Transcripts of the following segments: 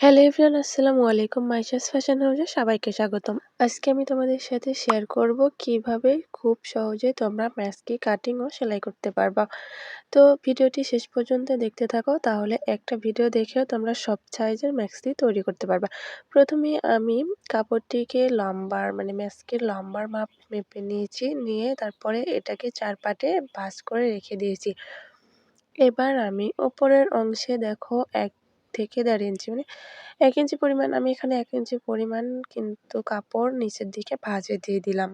Hello everyone, আসসালামু আলাইকুম। Maisha's fashion হাউসে সবাইকে স্বাগতম। আজকে আমি তোমাদের সাথে শেয়ার করব কীভাবে খুব সহজে তোমরা ম্যাস্কি কাটিং ও সেলাই করতে পারবা। তো ভিডিওটি শেষ পর্যন্ত দেখতে থাকো, তাহলে একটা ভিডিও দেখেও তোমরা সব সাইজের ম্যাক্সি তৈরি করতে পারবা। প্রথমে আমি কাপড়টিকে লম্বার মানে ম্যাস্কির লম্বার মাপ মেপে নিয়েছি, নিয়ে তারপরে এটাকে চার পাটে করে রেখে দিয়েছি। এবার আমি ওপরের অংশে দেখো এক থেকে দেড় ইঞ্চি মানে এক ইঞ্চি পরিমাণ, আমি এখানে এক ইঞ্চি পরিমাণ কিন্তু কাপড় নিচের দিকে ভাঁজে দিয়ে দিলাম।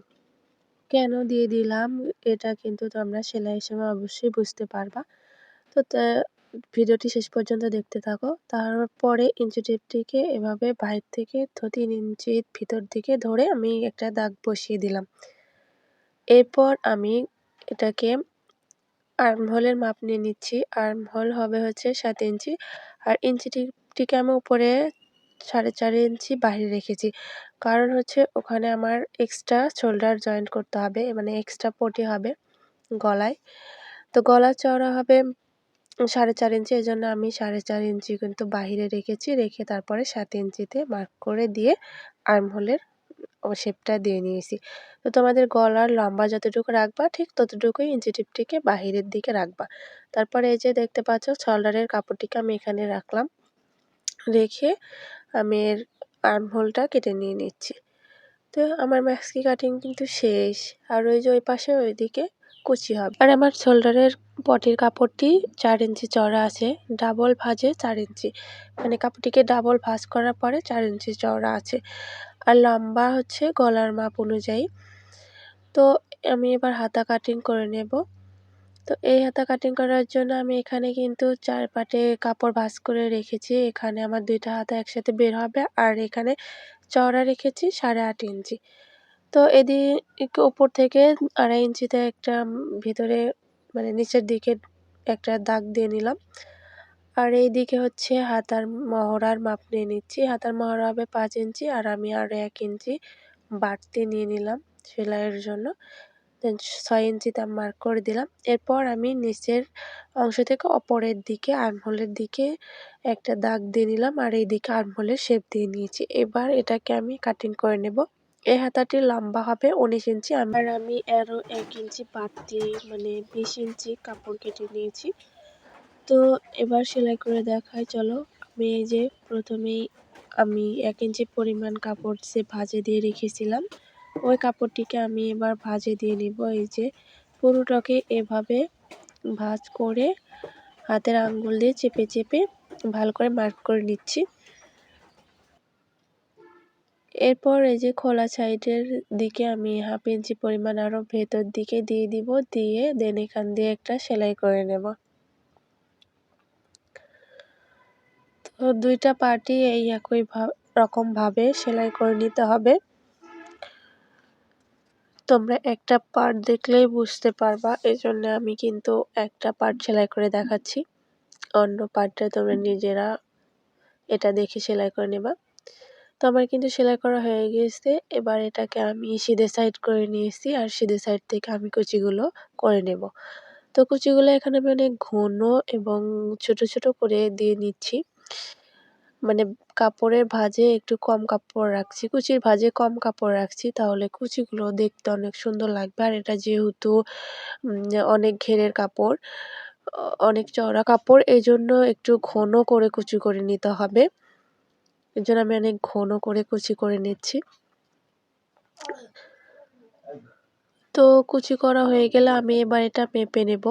কেন দিয়ে দিলাম? এটা কিন্তু তোমরা সেলাইয়ের সময় অবশ্যই বুঝতে পারবা। তো ভিডিওটি শেষ পর্যন্ত দেখতে থাকো। তারপরে ইঞ্চি টেপটিকে এভাবে বাইর থেকে তিন ইঞ্চির ভিতর দিকে ধরে আমি একটা দাগ বসিয়ে দিলাম। এরপর আমি এটাকে আর্মহোলের মাপ নিয়ে নিচ্ছি। আর্মহোল হবে হচ্ছে সাত ইঞ্চি। আর ইঞ্চিটিকে আমি উপরে সাড়ে চার ইঞ্চি বাইরে রেখেছি। কারণ হচ্ছে ওখানে আমার এক্সট্রা শোল্ডার জয়েন্ট করতে হবে মানে এক্সট্রা পটি হবে গলায়। তো গলা চওড়া হবে সাড়ে চার ইঞ্চি এই জন্য আমি সাড়ে চার ইঞ্চি কিন্তু বাহিরে রেখেছি, রেখে তারপরে সাত ইঞ্চিতে মার্ক করে দিয়ে আর্মহোলের শেপটা দিয়ে নিয়েছি। তো তোমাদের গলার লম্বা যতটুকু রাখবা, ঠিক ততটুকুই ইঞ্চি টিপটিকে বাহিরের দিকে রাখবা। তারপরে এই যে দেখতে পাচ্ছ শোল্ডারের কাপড়টিকে আমি এখানে রাখলাম। রেখে আমি এর আর্মহোলটা কেটে নিয়ে নিচ্ছি। তো আমার ম্যাক্সি কাটিং কিন্তু শেষ। আর ওই যে ওই পাশে ওইদিকে কুচি হবে। আর আমার শোল্ডারের পটির কাপড়টি চার ইঞ্চি চড়া আছে ডাবল ভাজে চার ইঞ্চি মানে কাপড়টিকে ডাবল ভাজ করার পরে চার ইঞ্চি চওড়া আছে। আর লম্বা হচ্ছে গলার মাপ অনুযায়ী। তো আমি এবার হাতা কাটিং করে নেব। তো এই হাতা কাটিং করার জন্য আমি এখানে কিন্তু চার পাটে কাপড় ভাঁজ করে রেখেছি। এখানে আমার দুইটা হাতা একসাথে বের হবে আর এখানে চওড়া রেখেছি সাড়ে আট ইঞ্চি। তো এদিকে উপর থেকে আড়াই ইঞ্চিতে একটা ভিতরে মানে নিচের দিকে একটা দাগ দিয়ে নিলাম। আর এই দিকে হচ্ছে হাতার মহড়ার মাপ নিয়ে নিচ্ছি। হাতার মহড়া হবে পাঁচ ইঞ্চি আর আমি আরও এক ইঞ্চি বাড়তি নিয়ে নিলাম সেলাইয়ের জন্য। ছয় ইঞ্চিতে মার্ক করে দিলাম। এরপর আমি নিচের অংশ থেকে অপরের দিকে আর্মহোলের দিকে একটা দাগ দিয়ে নিলাম আর এই দিকে আর্মহোলের শেপ দিয়ে নিয়েছি। এবার এটাকে আমি কাটিং করে নেব। এই হাতাটি লম্বা হবে উনিশ ইঞ্চি। আমার আমি আরও এক ইঞ্চি বাড়তি মানে বিশ ইঞ্চি কাপড় কেটে নিয়েছি। তো এবার সেলাই করে দেখাই, চলো। আমি এই যে প্রথমেই আমি এক ইঞ্চি পরিমাণ কাপড় সে ভাজে দিয়ে রেখেছিলাম। ওই কাপড়টিকে আমি এবার ভাজে দিয়ে নিব। এই যে পুরোটাকে এভাবে ভাজ করে হাতের আঙ্গুল দিয়ে চেপে চেপে ভালো করে মার্ক করে নিচ্ছি। এরপর এই যে খোলা সাইডের দিকে আমি হাফ ইঞ্চি পরিমাণ আরও ভেতর দিকে দিয়ে দিব। দিয়ে দেন এখান দিয়ে একটা সেলাই করে নেব। দুইটা পার্টি এই একই রকমভাবে সেলাই করে নিতে হবে। তোমরা একটা পার্ট দেখলেই বুঝতে পারবা এই জন্য আমি কিন্তু একটা পার্ট সেলাই করে দেখাচ্ছি। অন্য পার্টটা তোমরা নিজেরা এটা দেখে সেলাই করে নেবা। তো আমার কিন্তু সেলাই করা হয়ে গিয়েছে এবার এটাকে আমি সিধে সাইড করে নিয়েছি আর সিধে সাইড থেকে আমি কুচিগুলো করে নেব। তো কুচিগুলো এখানে আমি অনেক ঘন এবং ছোট ছোট করে দিয়ে নিচ্ছি। মানে কাপড়ের ভাঁজে একটু কম কাপড় রাখছি, কুচির ভাঁজে কম কাপড় রাখছি, তাহলে কুচিগুলো দেখতে অনেক সুন্দর লাগবে। আর এটা যেহেতু অনেক ঘেরের কাপড় অনেক চওড়া কাপড় এই জন্য একটু ঘন করে কুচি করে নিতে হবে। এর জন্য আমি অনেক ঘন করে কুচি করে নিচ্ছি। তো কুচি করা হয়ে গেলে আমি এবার এটা মেপে নেব।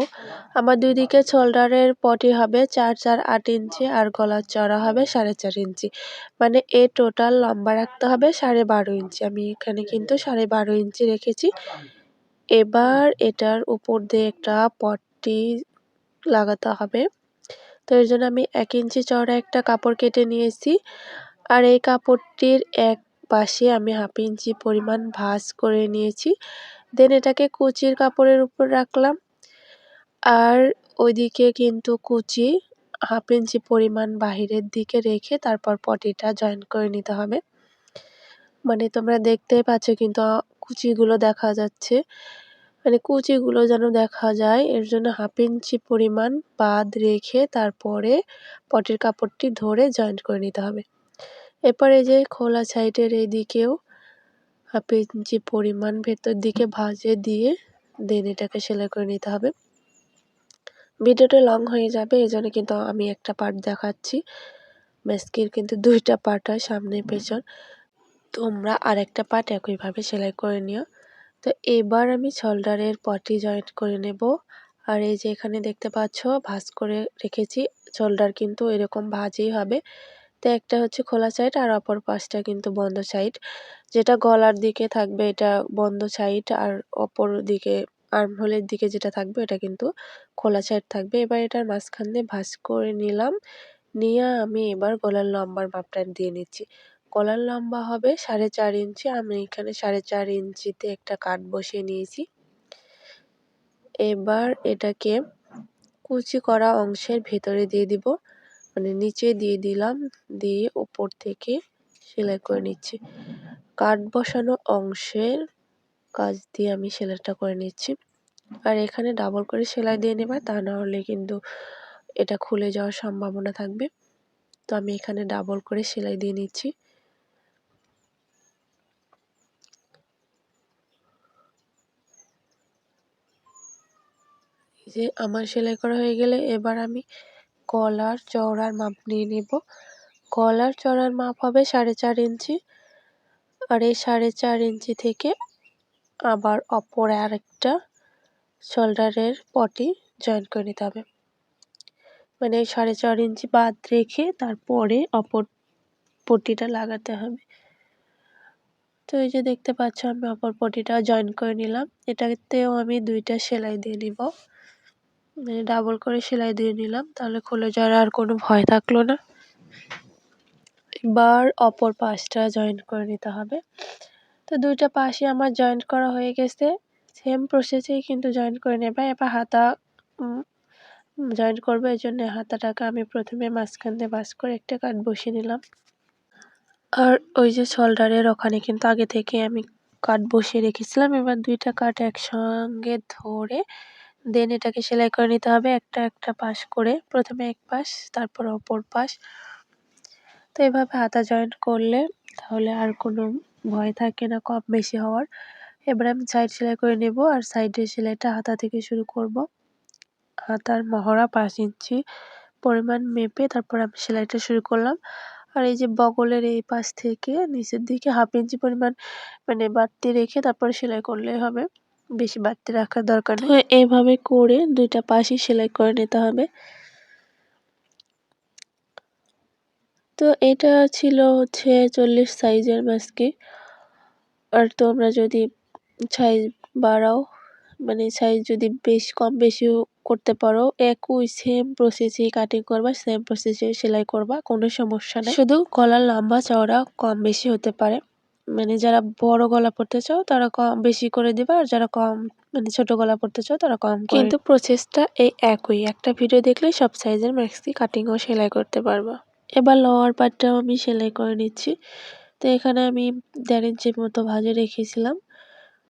আমার দুই দিকে শোল্ডারের পটি হবে চার চার আট ইঞ্চি আর গলার চড়া হবে সাড়ে চার ইঞ্চি। মানে এ টোটাল লম্বা রাখতে হবে সাড়ে বারো ইঞ্চি। আমি এখানে কিন্তু সাড়ে বারো ইঞ্চি রেখেছি। এবার এটার উপর দিয়ে একটা পট্টি লাগাতে হবে। তো এর জন্য আমি এক ইঞ্চি চড়া একটা কাপড় কেটে নিয়েছি। আর এই কাপড়টির এক পাশে আমি হাফ ইঞ্চি পরিমাণ ভাঁজ করে নিয়েছি। দেন এটাকে কুচির কাপড়ের উপর রাখলাম। আর ওইদিকে কিন্তু কুচি হাফ ইঞ্চি পরিমাণ বাহিরের দিকে রেখে তারপর পটিটা জয়েন করে নিতে হবে। মানে তোমরা দেখতেই পাচ্ছ কিন্তু কুচিগুলো দেখা যাচ্ছে। মানে কুচিগুলো যেন দেখা যায়, এর জন্য হাফ ইঞ্চি পরিমাণ বাদ রেখে তারপরে পটির কাপড়টি ধরে জয়েন্ট করে নিতে হবে। এরপরে যে খোলা সাইডের এই দিকেও হাফ ইঞ্চি পরিমাণ ভেতর দিকে ভাঁজে দিয়ে দেন এটাকে সেলাই করে নিতে হবে। ভিডিওটা লং হয়ে যাবে এই জন্য কিন্তু আমি একটা পার্ট দেখাচ্ছি। মেস্কির কিন্তু দুইটা পার্ট হয়, সামনে, পেছন। তোমরা আর একটা পার্ট একইভাবে সেলাই করে নিও। তো এবার আমি শোল্ডারের পটি জয়েন্ট করে নেব। আর এই যে এখানে দেখতে পাচ্ছ, ভাঁজ করে রেখেছি। শোল্ডার কিন্তু এরকম ভাঁজেই হবে। তো একটা হচ্ছে খোলা সাইড আর অপর পাশটা কিন্তু বন্ধ সাইড। যেটা গলার দিকে থাকবে এটা বন্ধ সাইড আর অপর দিকে আর্মহোলের দিকে যেটা থাকবে এটা কিন্তু খোলা সাইড থাকবে। এবার এটার মাঝখান দিয়ে ভাঁজ করে নিলাম। নিয়ে আমি এবার গলার লম্বার মাপটা দিয়ে নিচ্ছি। গলার লম্বা হবে সাড়ে চার ইঞ্চি। আমি এখানে সাড়ে চার ইঞ্চিতে একটা কাট বসিয়ে নিয়েছি। এবার এটাকে কুচি করা অংশের ভেতরে দিয়ে দিব। মানে নিচে দিয়ে দিলাম, দিয়ে উপর থেকে সেলাই করে নিচ্ছি। কাট বসানো অংশের কাজ দিয়ে আমি সেলাইটা করে নিচ্ছি। আর এখানে ডাবল করে সেলাই দিয়ে নেবা, তা না হলে কিন্তু এটা খুলে যাওয়ার সম্ভাবনা থাকবে। তো আমি এখানে ডাবল করে সেলাই দিয়ে নিচ্ছি। যে আমার সেলাই করা হয়ে গেলে এবার আমি গলার চওড়ার মাপ নিয়ে নেব। গলার চওড়ার মাপ হবে সাড়ে চার ইঞ্চি। আর এই সাড়ে চার ইঞ্চি থেকে আবার অপর আরেকটা শোল্ডারের পটি জয়েন করে নিতে হবে। মানে সাড়ে চার ইঞ্চি বাদ রেখে তারপরে অপর পটিটা লাগাতে হবে। তো এই যে দেখতে পাচ্ছ, আমি অপর পটিটা জয়েন করে নিলাম। এটাতেও আমি দুইটা সেলাই দিয়ে নিব। মানে ডাবল করে সেলাই দিয়ে নিলাম, তাহলে খুলে যাওয়ার আর কোনো ভয় থাকল না। এবার অপর পাশটা জয়েন করে নিতে হবে। তো দুইটা পাশে আমার জয়েন্ট করা হয়ে গেছে। সেম প্রসেসেই কিন্তু জয়েন করে নেবে। এবার হাতা জয়েন্ট করব, এই জন্য হাতাটাকে আমি প্রথমে মাঝখান দিয়ে বাস করে একটা কাট বসিয়ে নিলাম। আর ওই যে শোল্ডারের ওখানে কিন্তু আগে থেকে আমি কাট বসিয়ে রেখেছিলাম। এবার দুইটা কাট একসঙ্গে ধরে দেন এটাকে সেলাই করে নিতে হবে একটা একটা পাশ করে। প্রথমে এক পাশ, তারপর অপর পাশ। তো এভাবে হাতা জয়েন্ট করলে তাহলে আর কোনো ভয় থাকে না, কম বেশি হওয়ার। এবার আমি সাইড সেলাই করে নেব আর সাইডের সেলাইটা হাতা থেকে শুরু করব। হাতার মহড়া পাঁচ ইঞ্চি পরিমাণ মেপে তারপর আমি সেলাইটা শুরু করলাম। আর এই যে বগলের এই পাশ থেকে নিচের দিকে হাফ ইঞ্চি পরিমাণ মানে বাড়তি রেখে তারপর সেলাই করলে হবে। বেশি বাড়তি রাখার দরকার নেই। এইভাবে করে দুইটা পাশই সেলাই করে নিতে হবে। তো এটা ছিল হচ্ছে চল্লিশ সাইজের মাস্কি আর তোমরা যদি সাইজ বাড়াও মানে সাইজ যদি বেশ কম বেশিও করতে পারো একই সেম প্রসেসে কাটিং করবা সেম প্রসেসে সেলাই করবা কোনো সমস্যা নেই। শুধু গলার লম্বা চওড়া কম বেশি হতে পারে। মানে যারা বড় গলা পড়তে চাও, তারা কম, বেশি করে দিবা, আর যারা কম মানে ছোট গলা পড়তে চাও, তারা কম কিন্তু প্রসেসটা এই একই। একটা ভিডিও দেখলে সব সাইজের ম্যাক্সি কাটিং ও সেলাই করতে পারবা। এবার লোয়ার পার্টটাও আমি সেলাই করে নিচ্ছি। তো এখানে আমি দেড় ইঞ্চির মতো ভাজে রেখেছিলাম।